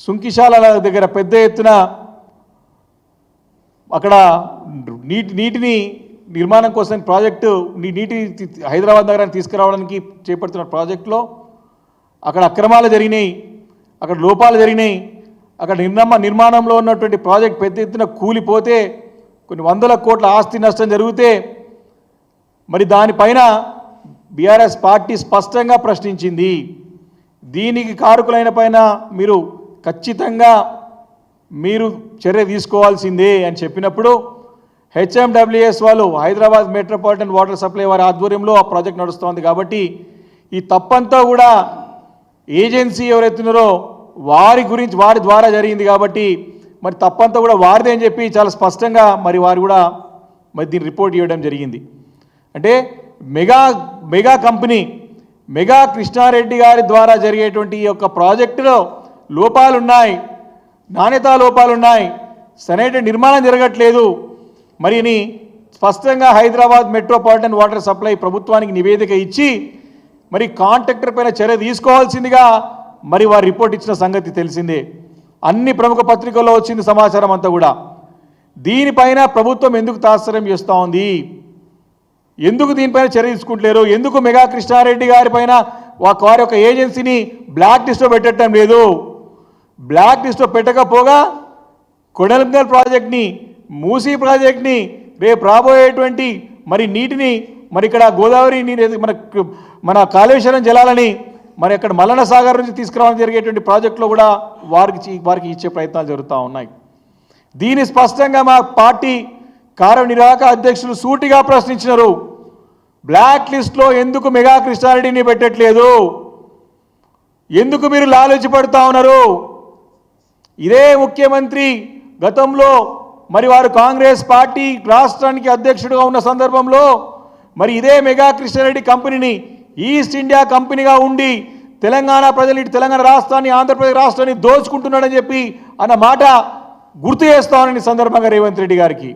సుంకిశాల దగ్గర పెద్ద ఎత్తున అక్కడ నీటి నీటిని నిర్మాణం కోసం ప్రాజెక్టు నీటి హైదరాబాద్ నగరానికి తీసుకురావడానికి చేపడుతున్న ప్రాజెక్టులో అక్కడ అక్రమాలు జరిగినాయి అక్కడ లోపాలు జరిగినాయి అక్కడ నిర్మాణ నిర్మాణంలో ఉన్నటువంటి ప్రాజెక్ట్ పెద్ద ఎత్తున కూలిపోతే కొన్ని వందల కోట్ల ఆస్తి నష్టం జరిగితే మరి దానిపైన బీఆర్ఎస్ పార్టీ స్పష్టంగా ప్రశ్నించింది. దీనికి కారుకులైన పైన మీరు ఖచ్చితంగా మీరు చర్య తీసుకోవాల్సిందే అని చెప్పినప్పుడు హెచ్ఎండబ్ల్యూఎస్ వాళ్ళు హైదరాబాద్ మెట్రోపాలిటన్ వాటర్ సప్లై వారి ఆధ్వర్యంలో ఆ ప్రాజెక్ట్ నడుస్తోంది కాబట్టి ఈ తప్పంతా కూడా ఏజెన్సీ ఎవరైతున్నారో వారి గురించి వారి ద్వారా జరిగింది కాబట్టి మరి తప్పంతా కూడా వారిదే అని చెప్పి చాలా స్పష్టంగా మరి వారు కూడా మరి దీన్ని రిపోర్ట్ ఇవ్వడం జరిగింది. అంటే Mega Mega company Mega Krishna Reddy గారి ద్వారా జరిగేటువంటి ఈ యొక్క ప్రాజెక్టులో లోపాలున్నాయి నాణ్యత లోపాలున్నాయి సరైన నిర్మాణం జరగట్లేదు. మరిని స్పష్టంగా హైదరాబాద్ మెట్రోపాలిటన్ వాటర్ సప్లై ప్రభుత్వానికి నివేదిక ఇచ్చి మరి కాంట్రాక్టర్ పైన చర్య తీసుకోవాల్సిందిగా మరి వారు రిపోర్ట్ ఇచ్చిన సంగతి తెలిసిందే. అన్ని ప్రముఖ పత్రికల్లో వచ్చింది సమాచారం అంతా కూడా. దీనిపైన ప్రభుత్వం ఎందుకు తాత్సర్యం చేస్తూ ఉంది ఎందుకు దీనిపైన చర్య తీసుకుంటలేరు? ఎందుకు మెగా కృష్ణారెడ్డి గారి పైన వా- వారి యొక్క ఏజెన్సీని బ్లాక్ లిస్ట్లో పెట్టడం లేదు? బ్లాక్ లిస్ట్లో పెట్టకపోగా కొడలంగల్ ప్రాజెక్ట్ని మూసీ ప్రాజెక్ట్ని రేపు రాబోయేటువంటి మరి నీటిని మరి ఇక్కడ గోదావరి నీరు మన మన కాళేశ్వరం జలాలని మరి అక్కడ మల్లన సాగర్ నుంచి తీసుకురావడం జరిగేటువంటి ప్రాజెక్టులో కూడా వారికి వారికి ఇచ్చే ప్రయత్నాలు జరుగుతూ ఉన్నాయి. దీని స్పష్టంగా మా పార్టీ కార్యనిర్వాహక అధ్యక్షులు సూటిగా ప్రశ్నించినారు. బ్లాక్ లిస్ట్లో ఎందుకు మెగా కృష్ణారెడ్డిని పెట్టట్లేదు? ఎందుకు మీరు లాలచి పడుతూ ఉన్నారు? ఇదే ముఖ్యమంత్రి గతంలో మరి వారు కాంగ్రెస్ పార్టీ రాష్ట్రానికి అధ్యక్షుడిగా ఉన్న సందర్భంలో మరి ఇదే మెగా కృష్ణారెడ్డి కంపెనీని ఈస్ట్ ఇండియా కంపెనీగా ఉండి తెలంగాణ ప్రజలు ఇటు తెలంగాణ రాష్ట్రాన్ని ఆంధ్రప్రదేశ్ రాష్ట్రాన్ని దోచుకుంటున్నాడని చెప్పి అన్న మాట గుర్తు చేస్తామని సందర్భంగా రేవంత్ రెడ్డి గారికి.